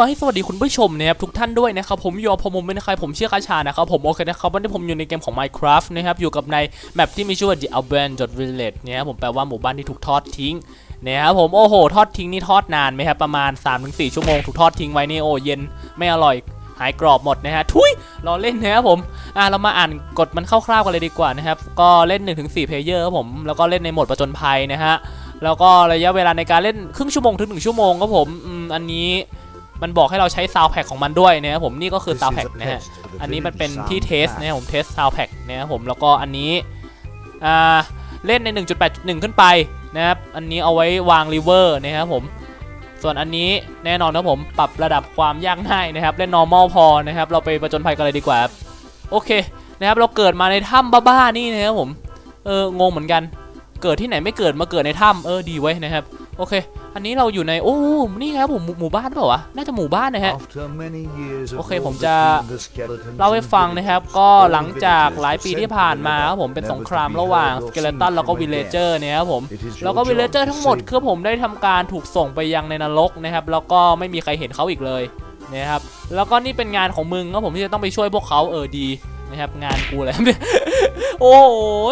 ย่อให้สวัสดีคุณผู้ชมนะครับทุกท่านด้วยนะครับผมยอพมมเป็นใครผมเชื่อคาชานะครับผมโอเคนะครับวันนี้ผมอยู่ในเกมของ Minecraft นะครับอยู่กับในแมปที่มีชื่อว่า The Abandoned Village เนี่ยครับผมแปลว่าหมู่บ้านที่ถูกทอดทิ้งนะครับผมโอ้โห ทอดทิ้งนี่ทอดนานไหมครับประมาณ 3-4 ชั่วโมงถูกทอดทิ้งไว้นี่โอ้เย็นไม่อร่อยหายกรอบหมดนะฮะทุยรอเล่นนะครับผมอะเรามาอ่านกฎมันคร่าวๆกันเลยดีกว่านะครับก็เล่น 1-4เพลเยอร์ครับผมแล้วก็เล่นในโหมดประจนภัยนะฮะแล้วก็ระยะเวลาในการเล่นครึ่งชั่วโมงถึงหนึ่งชั่วโมงครับผมอืมอันนี้ มันบอกให้เราใช้ซาวแพ็กของมันด้วยนะครับผมนี่ก็คือซาวแพ็กนะฮะอันนี้มันเป็นที่เทสนะครับผมเทสซาวแพ็กนะครับผมแล้วก็อันนี้อ่าเล่นใน 1.8.1 ขึ้นไปนะครับอันนี้เอาไว้วางรีเวอร์นะครับผมส่วนอันนี้แน่นอนนะผมปรับระดับความยากง่ายนะครับเล่น normal พอนะครับเราไปประจนภัยกันเลยดีกว่าครับโอเคนะครับเราเกิดมาในถ้ำบ้าๆนี่นะครับผมเอองงเหมือนกัน เกิดที่ไหนไม่เกิดมาเกิดในถ้ำเออดีไว้ยนะครับ โอเค อันนี้เราอยู่ในโอ้ นี่ครับผมหมู่หมู่บ้านเปล่าวะ น่าจะหมู่บ้านนะฮะ โอโอเคเคผผมมจะจะเล่าเล่าให้ให้ฟัฟังงนะนะคครัรับบก็ก็หหลัลังงจาจากกหหลาลายยปีปีที่ที่ผ่าผ่านนมามาครับผมเป็นสงครามระหว่างสเกเลตันแล้วก็วิลเลเจอร์เนี่ยครับผม แล้แล้ววก็ก็วิวิลลเลเลเจเจออร์ร์ทั้ทั้งงหหมมดดคือผมได้ทำการถูกส่งไปยังในนรกนะครับ แล้วก็ไม่มีใครเห็นเขาอีกเลยนะครับ แล้วก็นี่เป็นงานของมึงครับผมที่จะต้องไปช่วยพวกเขาเออดีนะครับงานกูเลยโอ้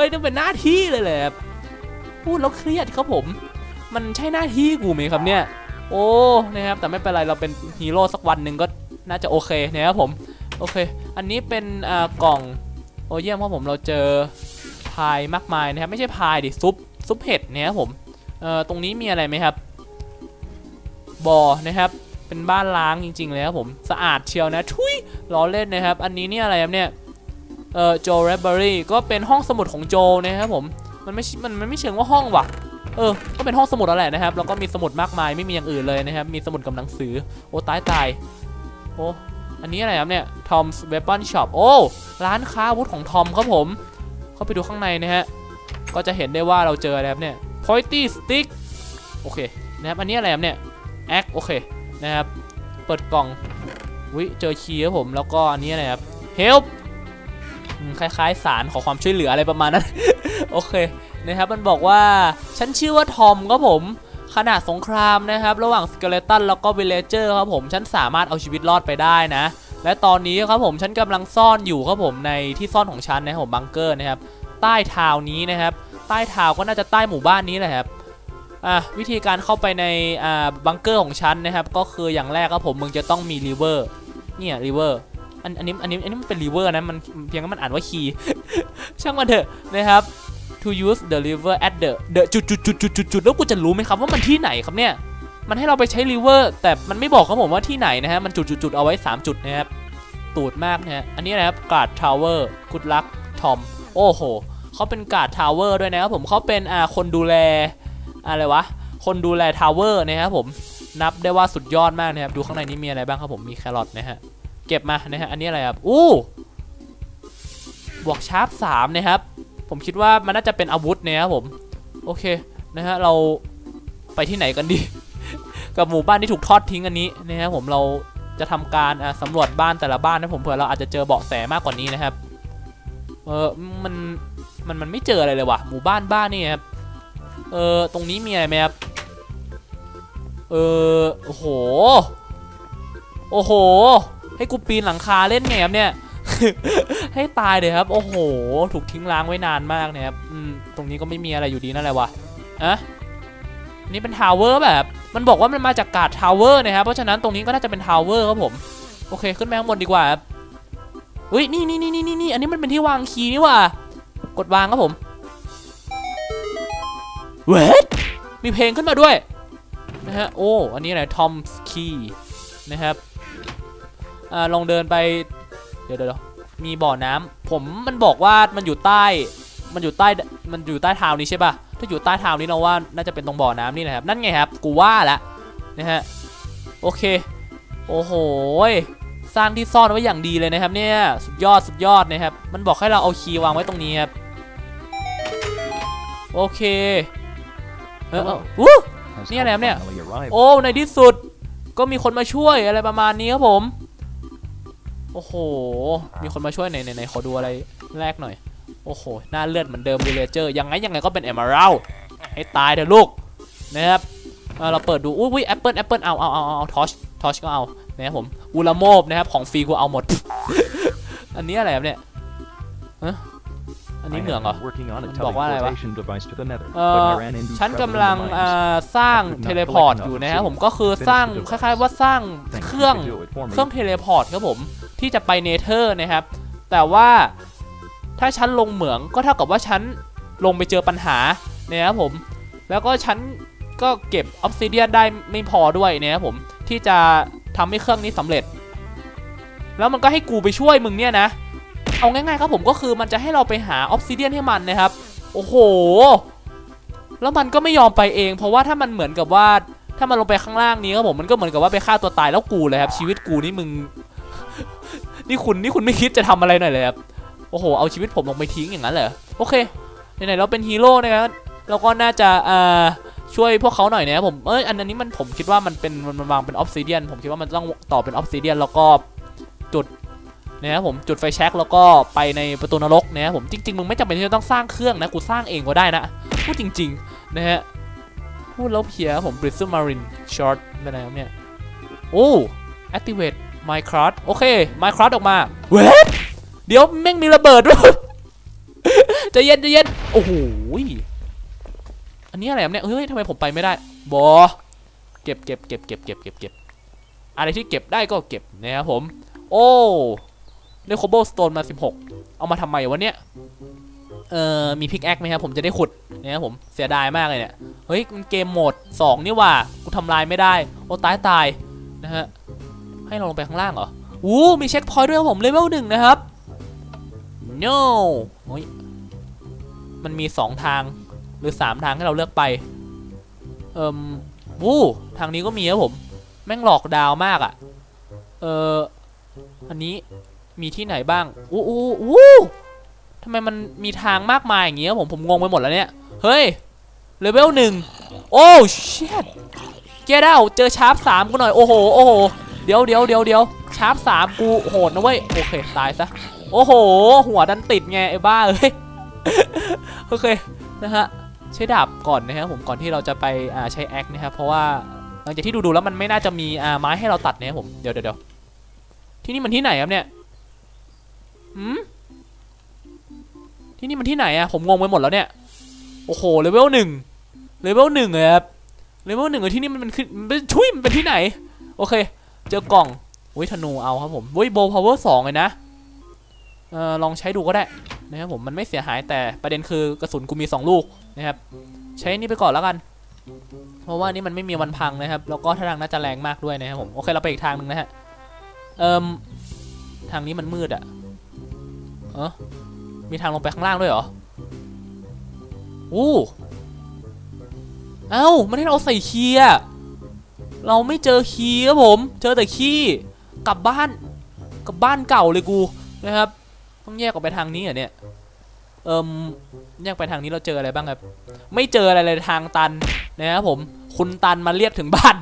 ยนี่เป็นหน้าที่เลยแหละพูดแล้วเครียดครับผม มันใช่หน้าที่กูไหมครับเนี่ย โอ้นะครับแต่ไม่เป็นไรเราเป็นฮีโร่สักวันหนึ่งก็น่าจะโอเคนะครับผมโอเค อันนี้เป็นอ่ากล่องโอเยี่ยมครับผมเราเจอพายมากมายนะครับไม่ใช่พายดิซุปซุปเห็ดเนี่ยครับผมเอ่อตรงนี้มีอะไรไหมครับบ่อนะครับเป็นบ้านล้างจริงๆเลยครับผมสะอาดเชียวนะทุยล้อเล่นนะครับ อันนี้เนี่ยอะไรครับเนี่ยเอ่อโจแรบเบอรี่ก็เป็นห้องสมุดของโจนะครับผมมันไม่มันมันไม่เชิงว่าห้องว่ะ เออ ก็เป็นห้องสมุดแล้วแหละนะครับ แล้วก็มีสมุดมากมายไม่มีอย่างอื่นเลยนะครับ มีสมุดกับหนังสือ โอ้ตายตาย โอ้ อันนี้อะไรครับเนี่ย Tom's Weapon Shop โอ้ ร้านค้าอาวุธของทอมครับผม เข้าไปดูข้างในนะฮะ ก็จะเห็นได้ว่าเราเจออะไรครับเนี่ย Pointy Stick โอเคนะครับ อันนี้อะไรครับเนี่ย Axe โอเคนะครับ เปิดกล่องวิเจอคีย์ครับผม แล้วก็อันนี้อะไรครับ Help คล้ายๆสารขอความช่วยเหลืออะไรประมาณนั้น โอเค นะครับ มันบอกว่าฉันชื่อว่าทอมครับผมขณะสงครามนะครับ ระหว่างสเกเลตันแล้วก็วิลเลเจอร์ครับผมฉันสามารถเอาชีวิตรอดไปได้นะ และตอนนี้ครับผมฉันกำลังซ่อนอยู่ครับผมในที่ซ่อนของฉันนะครับผมบังเกอร์นะครับใต้ทาวนี้นะครับ ใต้ทาวก็น่าจะใต้หมู่บ้านนี้แหละครับอะวิธีการเข้าไปในอ่าบังเกอร์ของฉันนะครับ ก็คืออย่างแรกครับผมมึงจะต้องมีรีเวอร์เนี่ยรีเวอร์อันอันนี้อันนี้อันนี้มันเป็นรีเวอร์นะมันเพียงแค่มันอ่านว่าคียช่างมันเถอะนะครับ to use the river at the the จุดจุดจุดจุดจุดจุดแล้วกูจะรู้ไหมครับว่ามันที่ไหนครับเนี่ย มันให้เราไปใช้ river แต่มันไม่บอกครับผมว่าที่ไหนนะฮะ มันจุดจุดจุดเอาไว้ 3 จุดนะครับ ตูดมากนะฮะ อันนี้นะครับกาดทาวเวอร์กุดลักทอม โอ้โห เขาเป็นกาดทาวเวอร์ด้วยนะครับผมเขาเป็นอ่าคนดูแลอะไรวะ คนดูแลทาวเวอร์นะครับผม นับได้ว่าสุดยอดมากนะครับ ดูข้างในนี้มีอะไรบ้างครับผม มีแครอทนะฮะ เก็บมานะฮะ อันนี้อะไรครับ อู้บวกชาร์ปสามนะครับ ผมคิดว่ามันน่าจะเป็นอาวุธเนี่ยครับผม โอเคนะฮะเราไปที่ไหนกันดี กับหมู่บ้านที่ถูกทอดทิ้งอันนี้นะครับผมเราจะทำการอะสำรวจบ้านแต่ละบ้านนะผมเผื่อเราอาจจะเจอเบาะแสมากกว่านี้นะครับ เออมันมันมันไม่เจออะไรเลยว่ะหมู่บ้านบ้านนี่ครับเออตรงนี้มีอะไรไหมครับเออโอ้โห โอ้โห ให้กูปีนหลังคาเล่นไงครับเนี่ย ให้ตายเลยครับ โอ้โห ถูกทิ้งล้างไว้นานมากนะครับอืมตรงนี้ก็ไม่มีอะไรอยู่ดีนั่นแหละวะอะนี่เป็นทาวเวอร์แบบ มันบอกว่ามันมาจากกาดทาวเวอร์นะครับ เพราะฉะนั้นตรงนี้ก็น่าจะเป็นทาวเวอร์ครับผม โอเค ขึ้นไปข้างบนดีกว่าครับเฮ้ย นี่นี่นี่นี่นี่อันนี้มันเป็นที่วางคีย์นี่ว่ะกดวางครับผมเวทมีเพลงขึ้นมาด้วยนะฮะ โอ้ อันนี้อะไร Tom's Key นะครับ อ่า ลองเดินไป เดี๋ยวเดี๋ยว มีบ่อน้ำผมมันบอกว่ามันอยู่ใต้ มันอยู่ใต้มันอยู่ใต้เท้านี้ใช่ป่ะถ้าอยู่ใต้เท้านี้เราว่าน่าจะเป็นตรงบ่อน้ำนี่นะครับ นั่นไงครับ กูว่าละนะฮะโอเค โอ้โหสร้างที่ซ่อนไว้อย่างดีเลยนะครับ เนี่ยสุดยอดสุดยอดนะครับ มันบอกให้เราเอาคีย์วางไว้ตรงนี้ครับโอเคเออเอออู้นี่อะไรครับเนี่ยโอ้ในที่สุดก็มีคนมาช่วยอะไรประมาณนี้ครับผมโอ้โห มีคนมาช่วยไหนไหนไหนขอดูอะไรแรกหน่อย โอ้โห หน้าเลือดเหมือนเดิมวิเลเจอร์ ยังไงยังไงก็เป็นเอม r รัลให้ตายเถอะลูก นะครับเออเราเปิดดูอุ้ยแอปเปิลแอปเปิลเอาเอาเอาเอาทอชทอชก็เอา นะครับผมอูลาโมบนะครับ ของฟรีกูเอาหมด อันนี้อะไรครับเนี่ยฮะอันนี้ I เหมือง have เหรอ been working on a บอกว่าอะไรวะ teleportation device to the Nether, เอ่ but อ I ran into ฉัน trouble กำลัง in the เอ่ mines. อสร้าง I could not เทเลพอร์ต collect อยู่ enough นะครับผม obsidian ก็คือ to สร้าง finish the ค device. ล้ายๆว่าสร้าง Thanks เค if รื่อง you could do it for me. เครื่องเทเลพอร์ตครับผม ที่จะไปเนเธอร์นะครับ แต่ว่าถ้าฉันลงเหมืองก็เท่ากับว่าฉันลงไปเจอปัญหานะครับผม แล้วก็ฉันก็เก็บออ s ซิเดียนได้ไม่พอด้วยนะครับผมที่จะทำให้เครื่องนี้สำเร็จ แล้วมันก็ให้กูไปช่วยมึงเนี่ยนะ เอาง่ายๆครับผมก็คือมันจะให้เราไปหาออ s ซิเดียนให้มันนะครับ โอ้โห แล้วมันก็ไม่ยอมไปเอง เพราะว่าถ้ามันเหมือนกับว่าถ้ามันลงไปข้างล่างนี้ครับผมมันก็เหมือนกับว่าไปฆ่าตัวตายแล้วกูเลยครับชีวิตกูนี่มึง นี่คุณนี่คุณไม่คิดจะทำอะไรหน่อยเลยครับโอ้โหเอาชีวิตผมลงไปทิ้งอย่างนั้นเหรอโอเคไหนๆเราเป็นฮีโร่นะครับเราก็น่าจะอ่าช่วยพวกเขาหน่อยนะครับผมเอ้ยอันนี้มันผมคิดว่ามันเป็นมันวางเป็นออฟซิเดียนผมคิดว่ามันต้องต่อเป็นออฟซิเดียนแล้วก็จุดนะครับผมจุดไฟแช็กแล้วก็ไปในประตูนรกนะครับผมจริงๆมึงไม่จำเป็นที่จะต้องสร้างเครื่องนะกูสร้างเองก็ได้นะพูดจริงๆนะฮะพูดแล้วเพียผม Bristle Marine Short เป็นอะไรครับเนี่ยโอ้ activate Minecraft โอเค Minecraft ออกมาเว้ยเดี๋ยวแม่งมีระเบิดด้วยจะเย็นจะเย็นโอ้โหอันนี้อะไรเนี่ยเฮ้ยทำไมผมไปไม่ได้บอเก็บเก็บเก็บเก็บเก็บเก็บเก็บอะไรที่เก็บได้ก็เก็บนะครับผม โอ้ได้โคโบสโตนมา 16 เอามาทำไมวะเนี่ยเอ่อมีพิกแอคไหมครับผมจะได้ขุดนะครับผมเสียดายมากเลยเนี่ยเฮ้ยมันเกมโหมด 2 นี่ว่ากูทำลายไม่ได้ โอ้ตายตายนะฮะ ให้เราลงไปข้างล่างเหรออู้มีเช็คพอยต์ด้วยครับผมเลเวลหนึ่งนะครับ no โอ้ยมันมี2ทางหรือ3ทางให้เราเลือกไป เอ่มวู้ทางนี้ก็มีครับผม แม่งหลอกดาวมากอะ่ะ เอออันนี้มีที่ไหนบ้างอู้อู้อู้ทำไมมันมีทางมากมายอย่างเงี้ยผมผมงงไปหมดแล้วเนี่ย เฮ้ยเลเวลหนึ่งโอ้ชิตเกด้าเจอชาร์ปสามกูหน่อย โอ้โห โอ้โห เดี๋ยวเดี๋ยวเดี๋ยวเดี๋ยวชาร์ปสามกูโหดนะเว้ย โอเค ตายซะ โอ้โห หัวดันติดไงไอ้บ้าเอ้ย โอเค นะฮะ ใช้ดาบก่อนนะครับผมก่อนที่เราจะไปอ่าใช้แอคนะครับเพราะว่าหลังจากที่ดูดูๆแล้วมันไม่น่าจะมีอ่าไม้ให้เราตัดนะครับผมเดี๋ยวเดี๋ยวที่นี่มันที่ไหนครับเนี่ยหืมที่นี่มันที่ไหนอะผมงงไปหมดแล้วเนี่ย โอ้โหเลเวลหนึ่งเลเวลหนึ่งเลยครับเลเวลหนึ่งที่นี่มันเป็นขึ้นมันเป็นชุยมันเป็นที่ไหน โอเค เจอกล่องอุ้ยธนูเอาครับผมอุ้ยโบพาวเวอร์สองเลยนะเอ่อลองใช้ดูก็ได้นะครับผมมันไม่เสียหายแต่ประเด็นคือกระสุนกูมี 2 ลูกนะครับ ใช้นี่ไปก่อนแล้วกัน เพราะว่านี่มันไม่มีวันพังนะครับ แล้วก็ท่าทางน่าจะแรงมากด้วยนะครับผมโอเคเราไปอีกทางหนึ่งนะฮะเอ่มทางนี้มันมืดอะเออมีทางลงไปข้างล่างด้วยเหรออู้เอ้ามันให้เราใส่เคีย์ เราไม่เจอคีย์ครับผม เจอแต่คีย์กลับบ้านกลับบ้านเก่าเลยกูนะครับ ต้องแยกออกไปทางนี้เหรอเนี่ยเอิมแยกไปทางนี้เราเจออะไรบ้างครับ ไม่เจออะไรเลยทางตันนะครับผม คุณตันมาเรียกถึงบ้าน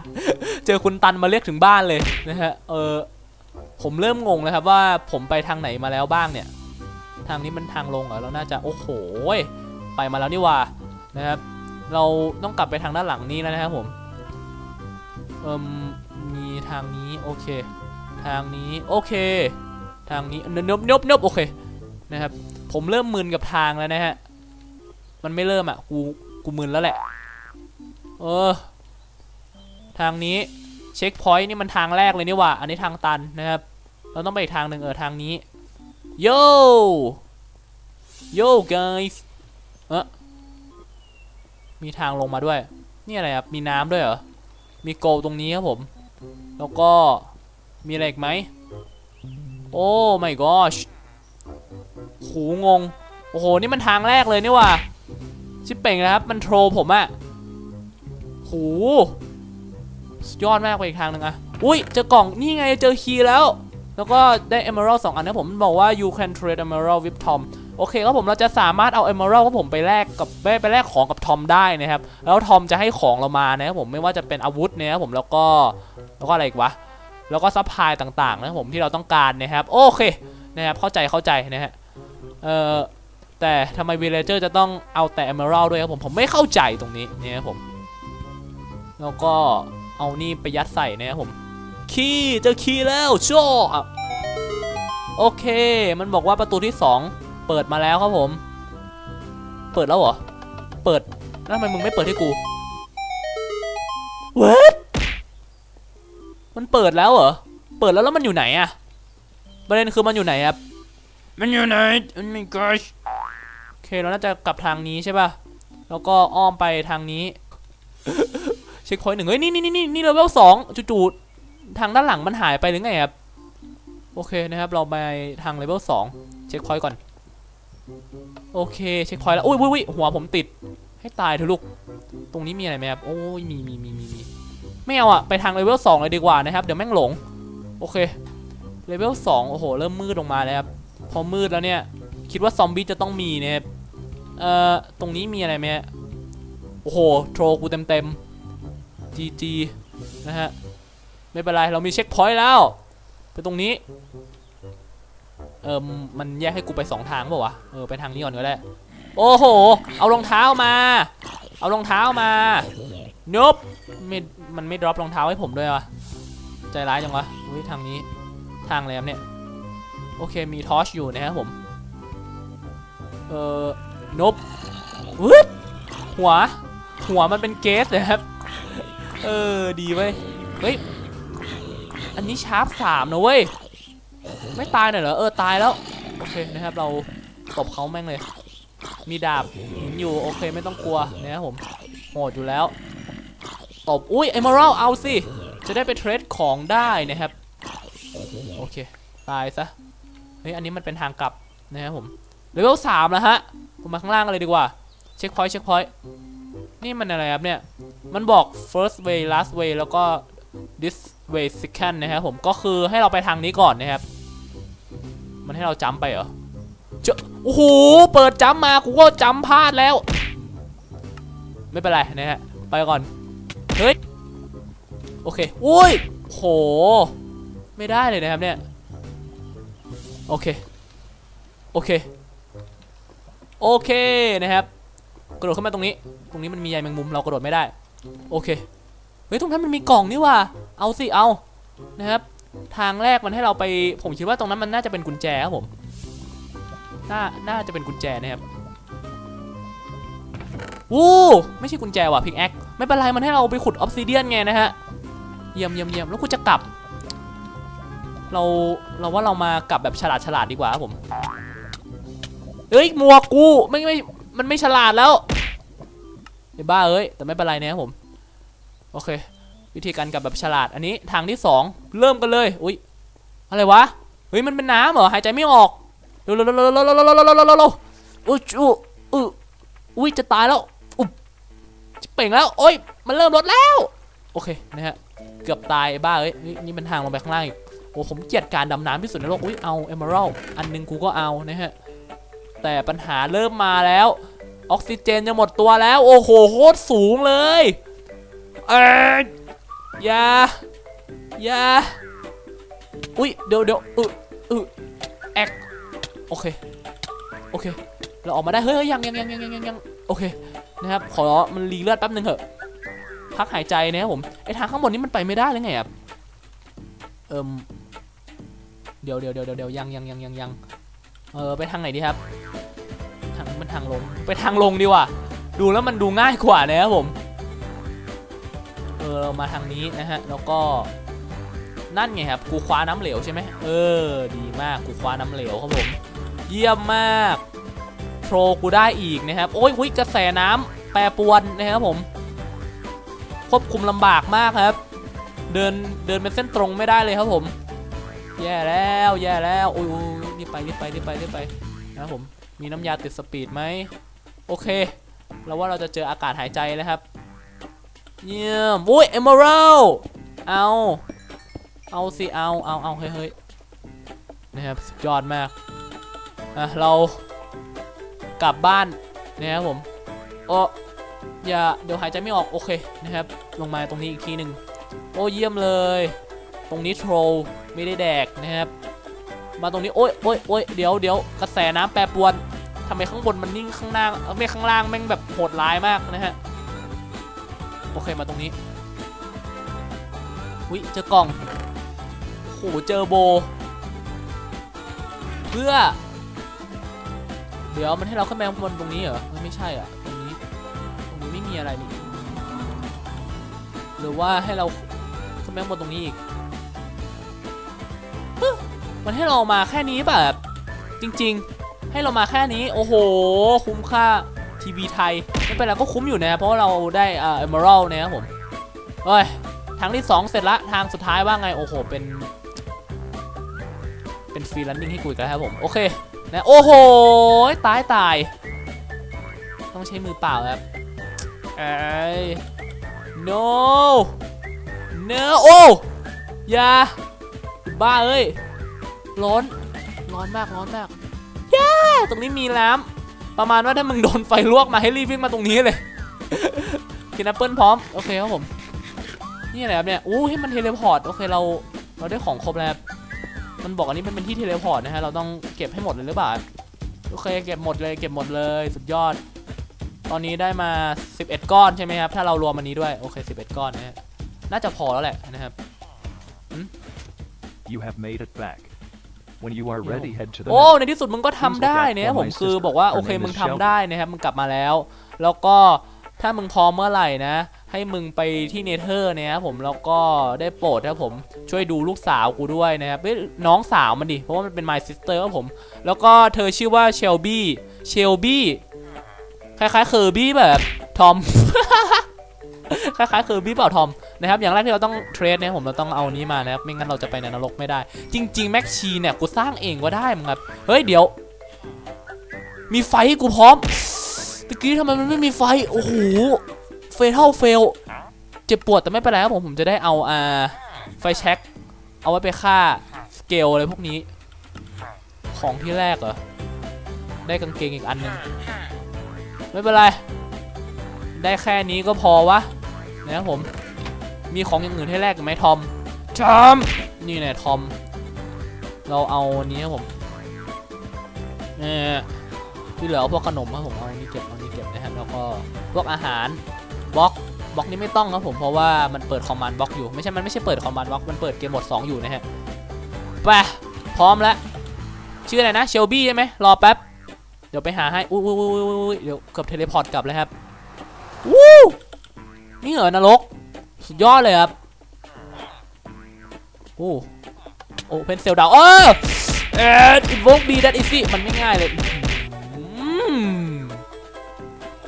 เจอคุณตันมาเรียกถึงบ้านเลยนะฮะเออผมเริ่มงงเลยครับว่าผมไปทางไหนมาแล้วบ้างเนี่ย ทางนี้มันทางลงเหรอเราน่าจะโอ้โหไปมาแล้วนี่ว่านะครับ เราต้องกลับไปทางด้านหลังนี้แล้วนะครับผม เอิมมีทางนี้โอเค ทางนี้โอเค ทางนี้เนบเนบนบโอเคนะครับ ผมเริ่มมึนกับทางแล้วนะฮะ มันไม่เริ่มอะกูกูมึนแล้วแหละ เออ ทางนี้เช็คพอยต์นี่มันทางแรกเลยนี่ว่า อันนี้ทางตันนะครับ เราต้องไปอีกทางหนึ่งเออทางนี้โยโย่ guys เออมีทางลงมาด้วย นี่อะไรครับ มีน้ำด้วยเหรอ มีโกลตรงนี้ครับผม แล้วก็มีอะไรอีกไหม โอ้ my gosh โหงง โอ้โห นี่มันทางแรกเลยนี่ว่ะชิปเป่งนะครับ มันโทรผมอะโหสุดยอดมากไปอีกทางหนึ่งอะอุ้ยเจอกล่องนี่ไงเจอคีย์แล้ว แล้วก็ได้ emerald สองอันนะผมบอกว่า you can trade emerald with Tom โอเคครับผมเราจะสามารถเอา emerald ของผมไปแลกกับไปไปแลกของกับทอมได้นะครับ แล้วทอมจะให้ของเรามานะครับผมไม่ว่าจะเป็นอาวุธเนะครับผมแล้วก็แล้วก็อะไรอีกวะแล้วก็ซัพพลายต่างๆนะครับผมที่เราต้องการนะครับ โอเคนะครับเข้าใจเข้าใจนะฮะเอ่อแต่ทำไมวิลเลเจอร์จะต้องเอาแต่ Emerald ด้วยครับผมผมไม่เข้าใจตรงนี้เนี่ยครับผม แล้วก็เอานี่ไปยัดใส่นะครับผมคีย์เจอคีย์แล้วโชว์อะโอเค มันบอกว่าประตูที่ 2 เปิดมาแล้วครับผม เปิดแล้วเหรอ เปิดแล้วทำไมมึงไม่เปิดให้กู What มันเปิดแล้วเหรอ เปิดแล้วแล้วมันอยู่ไหนอะประเด็นคือมันอยู่ไหนครับ มันอยู่ไหนโอ้ my gosh โอเคเราน่าจะกลับทางนี้ใช่ป่ะ แล้วก็อ้อมไปทางนี้ เช็คพอยต์หนึ่งเฮ้ยนี่นี่นี่นี่นี่เลเวลสองจู่ๆทางด้านหลังมันหายไปหรือไงครับ โอเคนะครับ เราไปทางเลเวลสองเช็คพอยต์ก่อน โอเคเช็คพอยต์แล้วอุ้ยอุ้ยหัวผมติด ให้ตายเถอะลูก ตรงนี้มีอะไรไหมครับ โอ้ยมีมีมีมีมีไม่เอาอะไปทางเลเวลสองเลยดีกว่านะครับ เดี๋ยวแม่งหลง โอเค เลเวลสองโอ้โห เริ่มมืดลงมาแล้วครับ พอมืดแล้วเนี่ย คิดว่าซอมบี้จะต้องมีนะครับ เอ่อ ตรงนี้มีอะไรไหมโอ้โห โทรกูเต็มเต็มจีจีนะฮะ ไม่เป็นไร เรามีเช็คพอยต์แล้ว ไปตรงนี้ เออมันแยกให้กูไปสองทางป่าวะเออไปทางนี้ก่อนก็ได้โอ้โห เอารองเท้ามา เอารองเท้ามานบไม่มันไม่ดรอปรองเท้าให้ผมด้วยวะใจร้ายจังวะอุ้ยทางนี้ทางแล้วเนี่ย โอเคมีทอชอยู่นะครับผม เออนบวึดหัว หัวมันเป็นเกสนะครับ เออ ดีเว้ย เฮ้ย อันนี้ชาร์ปสามนะเว้ย ไม่ตายหน่อยเหรอเออตายแล้วโอเคนะครับเราตบเขาแม่งเลย มีดาบหินอยู่โอเคไม่ต้องกลัวนะครับผมโหดอยู่แล้วตบอุ้ยเอม r ร l เอาสิจะได้ไปเทรดของได้นะครับโอเคตายซะเฮ้ยอันนี้มันเป็นทางกลับนะครับผมเลเวลสามแล้วฮะผมมาข้างล่างเลยดีกว่าเช็คพอยต์เช็คพอยต์นี่มันอะไรครับเนี่ย มันบอก first way last way แล้วก็ this way second นะครับผมก็คือให้เราไปทางนี้ก่อนนะครับ มันให้เราจัมไปเหรอเจอโอ้โหเปิดจัมมากูก็จัมพลาดแล้ว ไม่เป็นไรนะฮะไปก่อนเฮ้ยโอเคอุ้ยโห ไม่ได้เลยนะครับเนี่ยโอเคโอเคโอเคนะครับกระโดดขึ้นมาตรงนี้ ตรงนี้มันมีใยแมงมุมเรากระโดดไม่ได้ โอเค เฮ้ยตรงนั้นมันมีกล่องนี่ว่ะเอาสิเอานะครับ ทางแรกมันให้เราไป ผมคิดว่าตรงนั้นมันน่าจะเป็นกุญแจครับผมน่าน่าจะเป็นกุญแจนะครับวู้ไม่ใช่กุญแจว่ะพิกแอคไม่เป็นไรมันให้เราไปขุดออฟซิเดียนไงนะฮะเยี่ยมเยี่ยมเยี่ยมแล้วกูจะกลับ เราเราว่าเรามากลับแบบฉลาดฉลาดดีกว่าครับผมเอ้ยหมวกกูไม่ไม่มันไม่ฉลาดแล้วไอ้บ้าเอ้ยแต่ไม่เป็นไรนะครับผม โอเค วิธีการกลับแบบฉลาดอันนี้ทางที่สองเริ่มกันเลยอุ้ยอะไรวะเฮ้ยมันเป็นน้ำเหรอหายใจไม่ออกเร็วเร็วเร็วเร็วเร็วเร็วเร็วเร็วเร็วอุ้ยอุ้ยอุ้ยจะตายแล้วอุ๊บจะเป่งแล้วโอ้ยมันเริ่มลดแล้วโอเคนะฮะเกือบตายบ้าเอ้ยนี่มันทางลงไปข้างล่างอีกโอ้ผมเกลียดการดำน้ำที่สุดในโลกอุ้ยเอาเอม r ร l อันนึงกูก็เอานะฮะแต่ปัญหาเริ่มมาแล้ว ออกซิเจนจะหมดตัวแล้ว โอ้โหโคตรสูงเลย เอ้ยอย่าอย่าอุ้ยเดี๋ยวเดี๋ยวอึอึแอกโอเคโอเค เราออกมาได้เฮ้ยยังยังยังยังยังยังโอเคนะครับขอมันรีเลือดแป๊บนึงเถอะพักหายใจนะครับผมไอทางข้างบนนี้มันไปไม่ได้เลยไงครับเอิมเดี๋ยวเดี๋ยวเดี๋ยวเดี๋ยวยังยังยังยังยังเออไปทางไหนดีครับทางมันทางลงไปทางลงดีกว่าดูแล้วมันดูง่ายกว่านะครับผม ออเรามาทางนี้นะฮะแล้วก็นั่นไงครับกูคว้าน้ำเหลวใช่ไหมเออ ดีมากกูคว้าน้ำเหลวครับผมเยี่ยมมากโทรกูได้อีกนะครับโอ้ยหุยกระแสน้ำแปรปวนนะครับผม ควบคุมลำบากมากครับ เดินเดินเป็นเส้นตรงไม่ได้เลยครับผม แย่แล้วแย่แล้วโอ้ยรีบไปรีบไปรีบไปรีบไปนะครับผมมีน้ำยาติดสปีดไหมโอเคเราว่าเราจะเจออากาศหายใจแล้วครับ เยี่ยมอุ้ยเอม r ร l เอาเอาสิเอาเอาเอาเฮ้ยเฮ้ยนะครับสุดยอดมากอะเรากลับบ้านนะครับผมโอ้อย่าเดี๋ยวหายใจไม่ออกโอเคนะครับ ลงมาตรงนี้อีกทีหนึ่งโอ้เยี่ยมเลย ตรงนี้โทรไม่ได้แดกนะครับ มาตรงนี้โอ้ยโอ้ยโอ้ยเดี๋ยวเดี๋ยวกระแสน้ำแปรปรวนทำไมข้างบนมันนิ่งข้างล่างไม่ข้างล่างแม่งแบบโหดร้ายมากนะฮะ โอเคมาตรงนี้วิเจอกล่องโหเจอโบ เพื่อ เดี๋ยวมันให้เราขึ้นไปข้างบนตรงนี้เหรอมันไม่ใช่อะตรงนี้ตรงนี้ไม่มีอะไรนี่หรือว่าให้เราขึ้นไปข้างบนตรงนี้อีกมันให้เรามาแค่นี้แบบจริง ๆ ให้เรามาแค่นี้ โอ้โห คุ้มค่า ทีวีไทย ไม่เป็นไรก็คุ้มอยู่นะเพราะาเราได้เอ่อ emerald นะครับผมเฮ้ยทางที่ 2 เสร็จละทางสุดท้ายว่าไงโอ้โหเป็น เป็นฟรีแลนดิ้งให้กูอีกแล้วครับผม โอเคนะโอ้โหตายตาย ต้องใช้มือเปล่าครับเอ้ no no โอ้ย่าบ้าเอ้ยร้อนร้อนมากร้อนมากย้าตรงนี้มีน้ำ ประมาณว่าถ้ามึงโดนไฟลวกมาให้รีบวิ่งมาตรงนี้เลยกินแอปเปิลพร้อมโอเคครับผมนี่อะไรครับเนี่ยอู้ให้มันเทเลพอร์ตโอเคเราเราได้ของครบแล้วมันบอกอันนี้มันเป็นที่เทเลพอร์ตนะฮะเราต้องเก็บให้หมดเลยหรือเปล่าโอเคเก็บหมดเลยเก็บหมดเลยสุดยอด ตอนนี้ได้มา 11 ก้อนใช่ไหมครับถ้าเรารวมอันนี้ด้วยโอเค11 ก้อนนะฮะน่าจะพอแล้วแหละนะครับ You have made it back. โอ้ map. ในที่สุดมึงก็ทำได้นะครับผมคือบอกว่าโอเคมึงทำได้นะครับมึงกลับมาแล้ว แล้วก็ถ้ามึงพร้อมเมื่อไหร่นะ ให้มึงไปที่เนเธอร์นะครับผมแล้วก็ได้โปรดนะครับผมช่วยดูลูกสาวกูด้วยนะครับเอ้ยน้องสาวมันดิเพราะว่ามันเป็น my sister ครับผม แล้วก็เธอชื่อว่าเชลบี้เชลบี้คล้ายๆเคอร์บี้แบบทอม คล้ายๆเคอร์บี้เป่าทอมนะครับอย่างแรกที่เราต้องเทรดเนะครับผมเราต้องเอานี้มานะครับไม่งั้นเราจะไปในนรกไม่ได้ จริง ๆ แม็กชีเนี่ยกูสร้างเองก็ได้มึงครับเฮ้ยเดี๋ยว มีไฟกูพร้อมตะกี้ทำไมมันไม่มีไฟโอ้โหเฟเท่าเฟลเจ็บปวดแต่ไม่เป็นไรครับผมผมจะได้เอาอ่าไฟแช็กเอาไว้ไปฆ่าสเกลอะไรพวกนี้ ของที่แรกเหรอได้กางเกงอีกอันหนึงไม่เป็นไร ได้แค่นี้ก็พอวะ นะครับผม มีของอย่างอื่นให้แลกอีกไหมทอมทอมนี่แน่ทอม เราเอาอันนี้ครับผมเนี่ยที่เหลือเอาพวกขนมครับผมเอาอันนี้เก็บเอาอันนี้เก็บนะครับแล้วก็พวกอาหารบล็อกบล็อกนี้ไม่ต้องครับผมเพราะว่ามันเปิดคอมมานด์บล็อกอยู่ไม่ใช่มันไม่ใช่เปิดคอมมานด์บล็อกมันเปิดเกมโหมด2อยู่นะฮะไปพร้อมแล้วชื่ออะไรนะเชลบี้ใช่ไหมรอแป๊บเดี๋ยวไปหาให้อุ้ยอุ้ยอุ้ยอุ้ยเดี๋ยวเกือบเทเลพอร์ตกลับเลยครับวู้ นี่เหรอนรก สุดยอดเลยครับ โอ้โอ้เพนเซลดาวเออเอ็ดอินวกบีดัตอีซี่มันไม่ง่ายเลย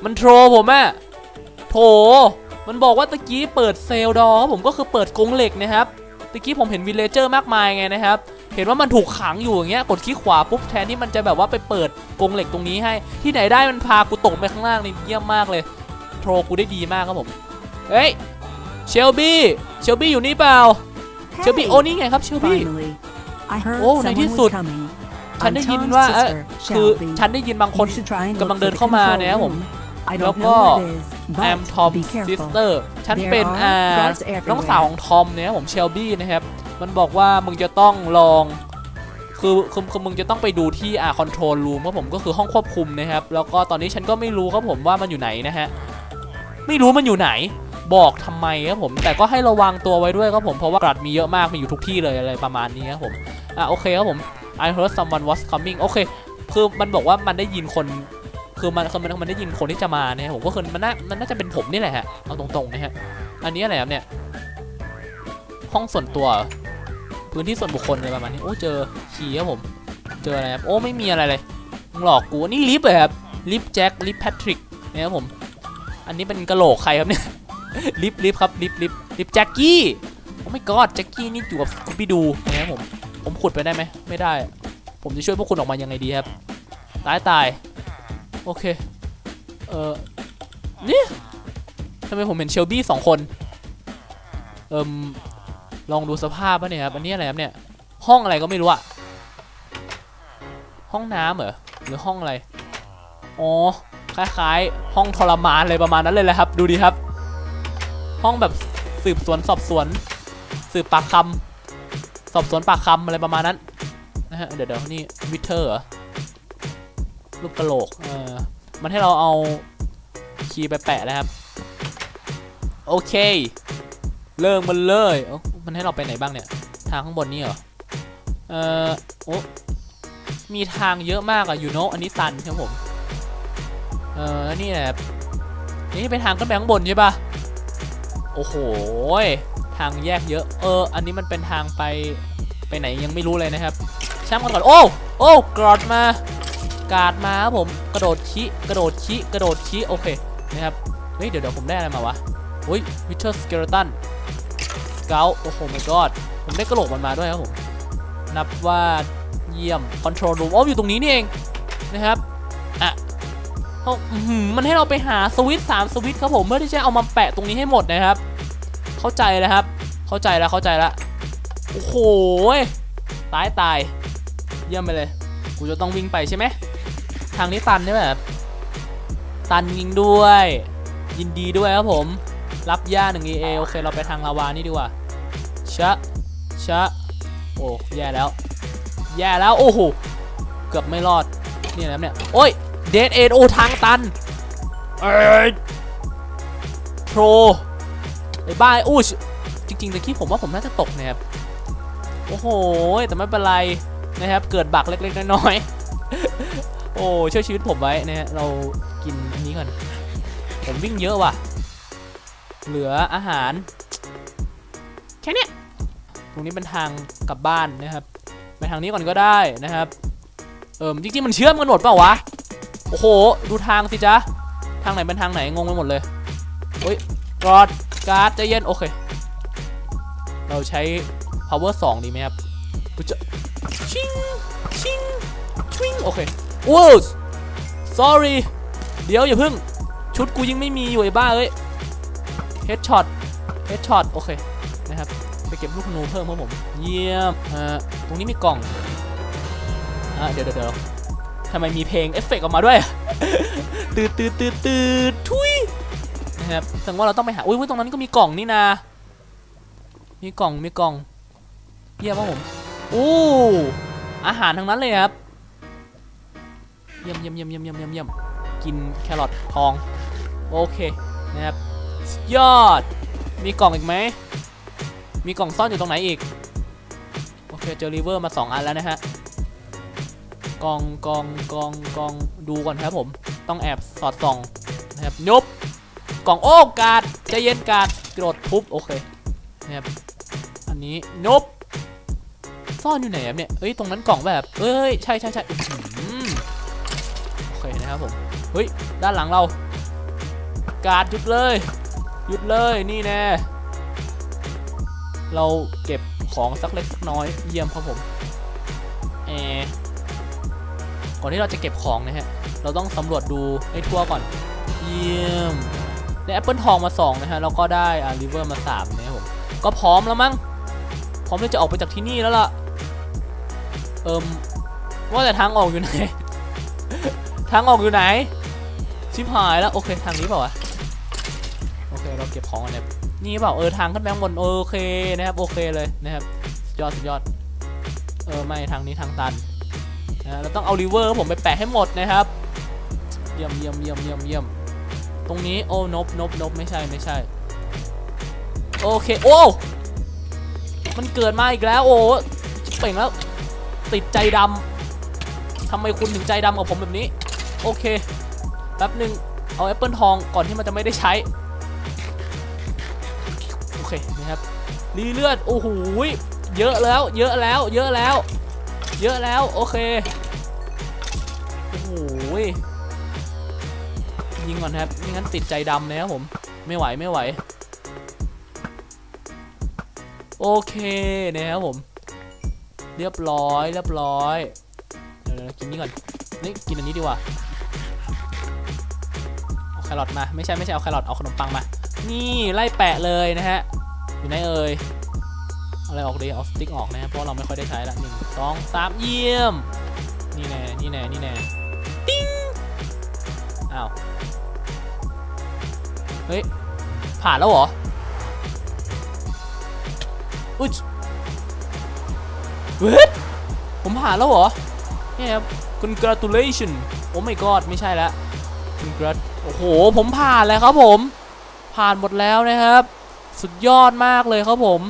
มันโทรผมอะโถ มันบอกว่าตะกี้เปิดเซลดอผมก็คือเปิดกรงเหล็กนะครับ ตะกี้ผมเห็นวิลเลเจอร์มากมายไงนะครับ เห็นว่ามันถูกขังอยู่อย่างเงี้ย กดคลิกขวาปุ๊บแทนที่มันจะแบบว่าไปเปิดกรงเหล็กตรงนี้ให้ ที่ไหนได้มันพากูตกไปข้างล่างนี่เยี่ยมมากเลย โทรกูได้ดีมากครับผม เฮ้ยเชลบี้เชลบี้อยู่นี่เปล่าเชลบี้โอ้นี่ไงครับเชลบี้ Finally, I heard โอ้ใน someone ที่สุด was coming. ฉัน I'm ได้ยิน Tom's ว่าเอ้ย sister, คือ Shelby. ฉันได้ยินบางคน You should try and กำลัง look เดิ for น the เข้ามา control นะครับผม room. I แล้ว don't ก็ know what it is, แอม but ทอม be ซิส careful. เตอร์ฉัน There เป็น are อ่า guards น้อง everywhere. สาวของทอมเนี่ยครับผมเชลบี้นะครับ มันบอกว่ามึงจะต้องลอง คือคือคือมึงจะต้องไปดูที่อ่าคอนโทรลรูมครับผมก็คือห้องควบคุมนะครับ แล้วก็ตอนนี้ฉันก็ไม่รู้ครับผมว่ามันอยู่ไหนนะฮะ ไม่รู้มันอยู่ไหน บอกทำไมครับผมแต่ก็ให้ระวังตัวไว้ด้วยครับผมเพราะว่ากรัดมีเยอะมากมีอยู่ทุกที่เลยอะไรประมาณนี้ครับผมอะโอเคครับผม I heard someone was coming โอเค คือมันบอกว่ามันได้ยินคนคือมันคือมันมันได้ยินคนที่จะมาเนี่ยผมก็คือมันน่ามันน่าจะเป็นผมนี่แหละฮะเอาตรงๆนะฮะอันนี้อะไรครับเนี่ยห้องส่วนตัวพื้นที่ส่วนบุคคลอะไรประมาณนี้โอ้เจอคีย์ครับผมเจออะไรครับโอ้ไม่มีอะไรเลยมึงหลอกกูนี่ลิฟต์เลยครับลิฟต์แจ็คลิฟต์แพทริกเนี่ยครับผมอันนี้เป็นกระโหลกใครครับเนี่ย ลิฟลิฟครับลิฟลิฟลิฟแจ็คกี้โอ้ไม่กอดแจ็คกี้นี่อยู่กับสกูบี้ดูนะครับผมผมขุดไปได้ไหมไม่ได้ ผมจะช่วยพวกคุณออกมายังไงดีครับ ตายตายโอเคเออนี่ทำไมผมเห็นเชลบี้สองคนเอิมลองดูสภาพป่ะเนี่ยครับอันนี้อะไรครับเนี่ยห้องอะไรก็ไม่รู้อะห้องน้ำเหรอหรือห้องอะไรอ๋อคล้ายๆ ห้องทรมานเลยประมาณนั้นเลยแหละครับ ดูดีครับ ห้องแบบสืบสวนสอบสวน สืบปากคำสอบสวนปากคำอะไรประมาณนั้นนะฮะเดี๋ยวเดี๋ยวนี่วิเทอร์เหรอรูปกระโหลกเออมันให้เราเอาคีย์ไปแปะนะครับ โอเค เริ่มมันเลยเอ้มันให้เราไปไหนบ้างเนี่ย ทางข้างบนนี่เหรอ เออโอ้มีทางเยอะมากอะยูโนอันนี้ตันครับผม เอ่อนี่แหละนี่เป็นทางขึ้นไปข้างบนใช่ปะ โอ้โห ทางแยกเยอะ เออ อันนี้มันเป็นทางไปไปไหนยังไม่รู้เลยนะครับ ช่างมันก่อน โอ้ โอ้กรอดมา การ์ดมาครับผม กระโดดขี้กระโดดขี้กระโดดขี้โอเค นะครับ เฮ้ย เดี๋ยวเดี๋ยวผมได้อะไรมาวะอุ้ยวิเชอร์สเกเลตันสเกลโอ้โห my god ผมได้กระโหลกมันมาด้วยครับผม นับว่าเยี่ยม คอนโทรลรูมอ๋ออยู่ตรงนี้นี่เองนะครับ อะ เอาอื้อหือมันให้เราไปหาสวิตสามสวิตครับผมเพื่อที่จะเอามาแปะตรงนี้ให้หมดนะครับ เข้าใจแล้วครับ เข้าใจแล้วเข้าใจแล้วโอ้โหตายตายเยี่ยมไปเลย กูจะต้องวิ่งไปใช่ไหมทางนี้ตันใช่ไหมครับตันยิงด้วย ยินดีด้วยครับผม รับย่าหนึ่ง EA โอเคเราไปทางลาวานี่ดีกว่าชะชะโอ้แย่แล้ว แย่แล้วโอ้โหเกือบไม่รอด นี่นะครับเนี่ย โอ้ย เดดเอ็นโอทางตันเอ้ยโทรไอ้บ้าอู้ชจริงๆตะกี้ผมว่าผมน่าจะตกนะครับโอ้โห แต่ไม่เป็นไรนะครับ เกิดบักเล็กๆน้อยๆ โอ้ช่วยชีวิตผมไว้นะฮะ เรากินอันนี้ก่อน ผมวิ่งเยอะว่ะ เหลืออาหาร แค่เนี้ยตรงนี้เป็นทางกลับบ้านนะครับ ไปทางนี้ก่อนก็ได้นะครับ เอิมจริงๆมันเชื่อมกันหมดเปล่าวะ โอ้โห ดูทางสิจ๊ะ ทางไหนเป็นทางไหน งงไปหมดเลยโอ้ยกรอดการ์ดใจเย็น โอเค เราใช้ power 2 ดีไหมครับกูจะชิงชิงชิงโอเคโอ้ sorry เดี๋ยวอย่าเพิ่ง ชุดกูยังไม่มีอยู่ไอ้บ้าเอ้ย headshot headshot โอเค นะครับไปเก็บลูกธนูเพิ่มครับผม เยี่ยมอ่าตรงนี้มีกล่องอ่าเดี๋ยวเดี๋ยว ทำไมมีเพลงเอฟเฟกต์ออกมาด้วยตืดตืดตืดตืดทุยนะครับแสดงว่าเราต้องไปหาอุ้ยตรงนั้นก็มีกล่องนี่นามีกล่องมีกล่องเยี่ยมครับผมอู้อาหารทั้งนั้นเลยครับเยี่ยมเยี่ยมเยี่ยมเยี่ยมเยี่ยมเยี่ยมเยี่ยมกินแครอททองโอเคนะครับยอด มีกล่องอีกไหมมีกล่องซ่อนอยู่ตรงไหนอีกโอเคเจอรีเวอร์มา 2 อันแล้วนะฮะ กองกองกองกองดูก่อนครับผม ต้องแอบสอดส่องนะครับนบกล่องโอ้กาดใจเย็นกาดกระโดดทุบโอเคนะครับอันนี้นบซ่อนอยู่ไหนครับเนี่ยเอ้ยตรงนั้นกล่องแบบเอ้ยใช่ใช่ใช่โอเคนะครับผมเฮ้ยด้านหลังเรา กาดหยุดเลยหยุดเลยนี่แน่เราเก็บของสักเล็กสักน้อยเยี่ยมครับผมเออ ก่อนที่เราจะเก็บของนะฮะ เราต้องสำรวจดูให้ทั่วก่อน เยี่ยม ได้แอปเปิลทองมา 2 นะฮะ แล้วก็ได้อ่าริเวอร์มา3นะครับผม ก็พร้อมแล้วมั้ง พร้อมที่จะออกไปจากที่นี่แล้วล่ะ เอิมว่าแต่ทางออกอยู่ไหน ทางออกอยู่ไหน ชิบหายแล้ว โอเคทางนี้เปล่าวะ โอเค เราเก็บของกันเนี่ยนี่เปล่า เออทางขึ้นไปข้างบนโอเคนะครับ โอเคเลยนะครับ สุดยอด สุดยอด เออไม่ทางนี้ทางตัน นะเราต้องเอาริเวอร์ผมไปแปะให้หมดนะครับเยี่ยมเยี่ยมเยี่ยมเยี่ยมเยี่ยมตรงนี้โอ้นบนบนบไม่ใช่ไม่ใช่โอเคโอ้มันเกิดมาอีกแล้วโอ้เป่งแล้วติดใจดำทำไมคุณถึงใจดำกับผมแบบนี้ โอเคแป๊บหนึ่งเอาแอปเปิลทองก่อนที่มันจะไม่ได้ใช้ โอเคนะครับรีเลือด โอ้โหเยอะแล้ว เยอะแล้ว เยอะแล้ว เยอะแล้ว โอเค โอ้โหยยิงก่อนครับไม่งั้นติดใจดำนะครับผม ไม่ไหวไม่ไหว โอเคนะครับผม เรียบร้อยเรียบร้อยเดี๋ยวกินนี้ก่อนนี่กินอันนี้ดีกว่าเอาแครอทมาไม่ใช่ไม่ใช่เอาแครอทเอาขนมปังมา นี่ไล่แปะเลยนะฮะอยู่ไหนเอ่ย อะไรออกดีเอาสติ๊กออกนะเพราะเราไม่ค่อยได้ใช้ละหนึ่งสองสามเยี่ยม นี่แน่นี่แน่นี่แน่ติ้งอ้าวเฮ้ยผ่านแล้วเหรออุ๊ยเฮ้ยผมผ่านแล้วเหรอเนี่ยครับ congratulation โอ้ my god ไม่ใช่แล้ว congrat โอ้โห ผมผ่านแล้วครับผม ผ่านหมดแล้วนะครับ สุดยอดมากเลยครับผม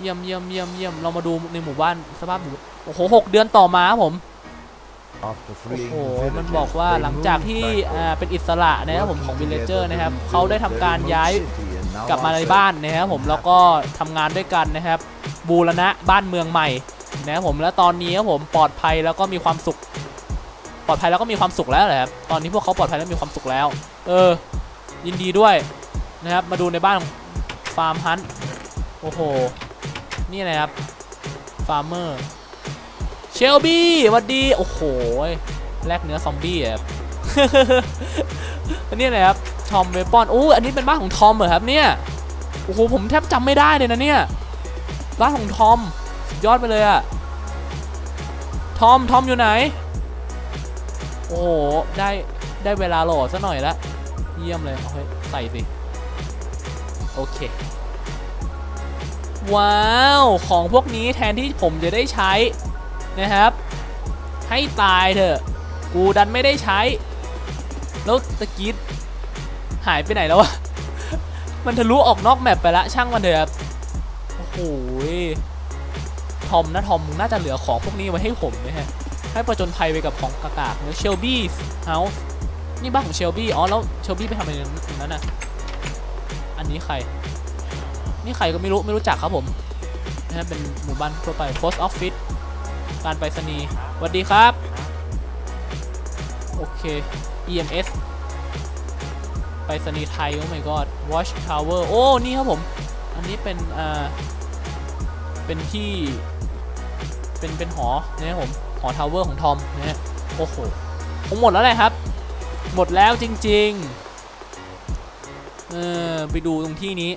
เยี่ยมเยี่ยมเยี่ยมเยี่ยมเรามาดูในหมู่บ้านสภาพหมู่โอ้โหหกเดือนต่อมาครับผม After โอ้ freeing โห the มัน villagers, บอกว่า they หลังจาก moved ที่ back อ่าเป็นอิสระนะครับผมของวิลเลเจอร์นะครับเขาได้ทำการย้าย City and now กลับมาใน are บ้านนะครับผมแล้วก็ทำงานด้วยกันนะครับ บูรณะบ้านเมืองใหม่นะครับผมแล้วตอนนี้ครับผมปลอดภัยแล้วก็มีความสุข ปลอดภัยแล้วก็มีความสุขแล้วแหละครับตอนนี้พวกเขาปลอดภัยและมีความสุขแล้ว เออ ยินดีด้วยนะครับมาดูในบ้านฟาร์มฮันโอ้โห นี่นะครับฟาร์มเมอร์เชลบี้วัสดี โอ้โหแลกเนื้อซอมบี้อะครับอันนี้อะไรครับทอมเวปอนโอ้อันนี้เป็นบ้านของทอมเหรอครับเนี่ยโอ้โหผมแทบจำไม่ได้เลยนะเนี่ยบ้านของทอมสุดยอดไปเลยอะทอมทอมอยู่ไหน โอ้โหได้ได้เวลาโหลดซะหน่อยละเยี่ยมเลยเอเฮ้ยใส่สิโอเค ว้าว ของพวกนี้แทนที่ผมจะได้ใช้นะครับ ให้ตายเถอะ กูดันไม่ได้ใช้ แล้วตะกี้หายไปไหนแล้ววะ มันทะลุออกนอกแมปไปละช่างมันเถอะครับ โอ้โหทอมนะทอมมึงน่าจะเหลือของพวกนี้ไว้ให้ผมนะฮะ ให้ประจนภัยไปกับของกากาเนื้อเชลบี้เฮาส์นี่บ้านของเชลบี้ อ๋อ แล้วเชลบี้ไปทำอะไรนนั้นน่ะ อันนี้ใคร นี่ใครก็ไม่รู้ไม่รู้จักครับผมนะฮะเป็นหมู่บ้านทั่วไป post office การไปรษณีย์สวัสดีครับ โอเค EMS ไปรษณีย์ไทยโอ้ my god watch tower โอ้ นี่ครับผม อันนี้เป็นอ่าเป็นที่เป็นเป็นหอนะครับผมหอทาวเวอร์ของทอมนะฮะโอ้โหคงหมดแล้วแหละครับ หมดแล้วจริง ๆ เออไปดูตรงที่นี้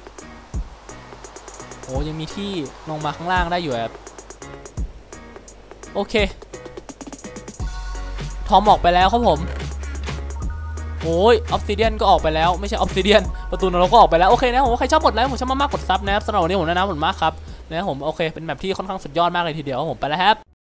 อ้ยังมีที่ลงมาข้างล่างได้อยู่แบบโอเค ทอมออกไปแล้วครับผมโอ้ยออฟซิเดียนก็ออกไปแล้วไม่ใช่ออฟซิเดียนประตูนรกก็ออกไปแล้วโอเคนะผมว่าใครชอบกดไลค์ผมชอบมากๆกดซับนะครับสำหรับวันนี้ผมแนะนำผมมากครับนะครับผมโอเคเป็นแบบที่ค่อนข้างสุดยอดมากเลยทีเดียวผมไปแล้วครับ